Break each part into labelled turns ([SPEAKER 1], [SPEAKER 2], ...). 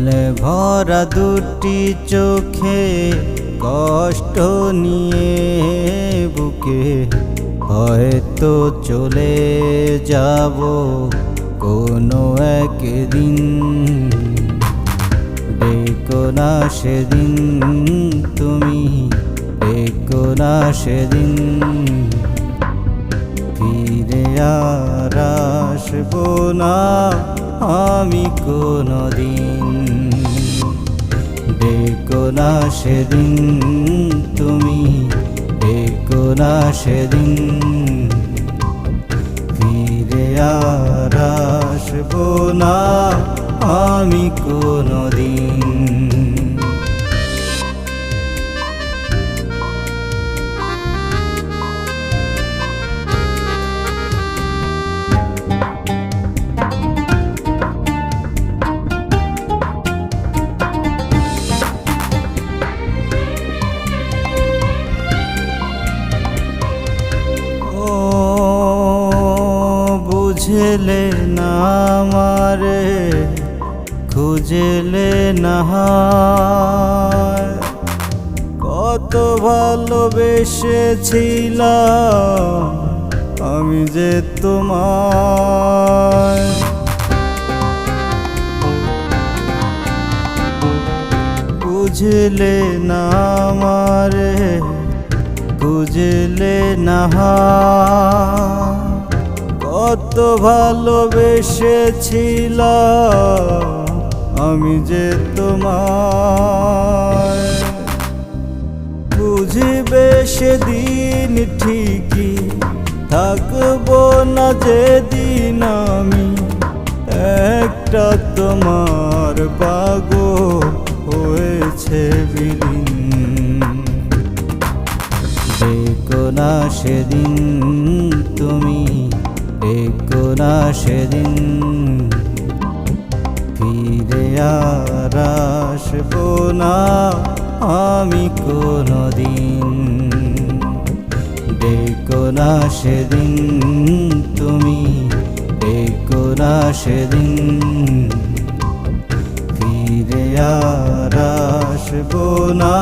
[SPEAKER 1] জলে ভরা দুটি চোখে কষ্ট নিয়ে বুকে, হয়তো চলে যাব কোনো একদিন। ডেকো না সেদিন, তুমি দেখো না সেদিন। ফিরে আর আসব না আমি কোনো দিন ডেকো না সেদিন তুমি ডেকো না সেদিন ফিরে আর আসব না আমি কোনো দিন বুঝলে না আমারে, খুঁজলে না কত ভালোবেসেছিলাম আমি যে তোমার বুঝলে না আমারে বুঝলে না কত ভালোবেসেছিল আমি যে তোমায়। বুঝবে সেদিন ঠিকই থাকব না যেদিন আমি। একটা তোমার পাগো হয়েছে বিলীন। দেখো না সেদিন তুমি দেখো না সেদিন। ফিরে আর আসব না আমি কোনো দিন দেখো না সেদিন তুমি, দেখো না সেদিন। ফিরে আর আসব না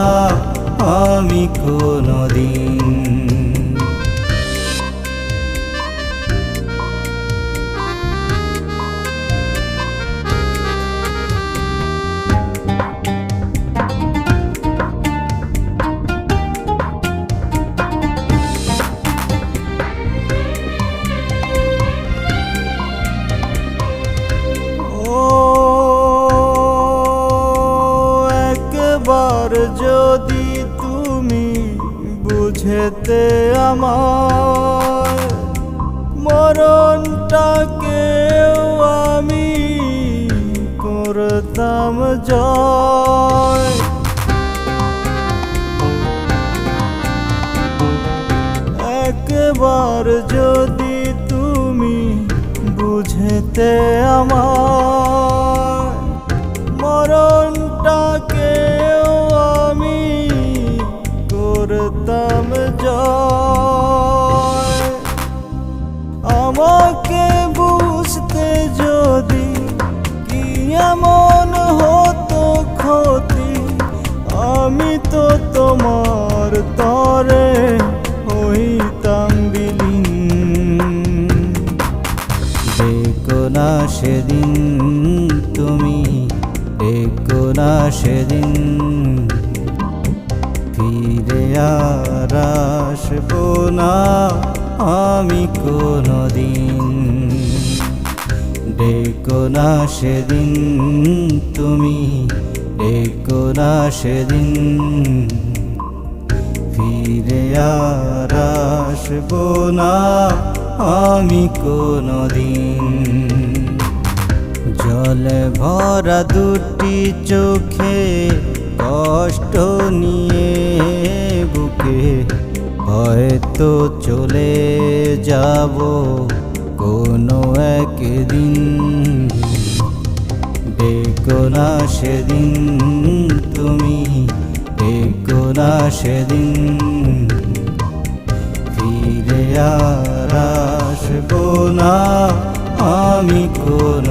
[SPEAKER 1] আমি কোনো দিন যদি তুমি বুঝেতে আমার মরণটাকেও আমি করতাম জয়। একবার যদি তুমি বুঝেতে আমার তরে হইতাম বিলীন দেখো না সেদিন তুমি, দেখো না সেদিন। ফিরে আর আসব না আমি কোনো দিন দেখো না সেদিন তুমি, দেখো না সেদিন। ফিরে আর আসব না। আমি কোনো দিন জলে ভরা দুটি চোখে কষ্ট নিয়ে বুকে হয়তো চলে যাব কোনো একদিন। দেখো না সেদিন তুমি দেখো না সেদিন। আর আসব না আমি কোনদিন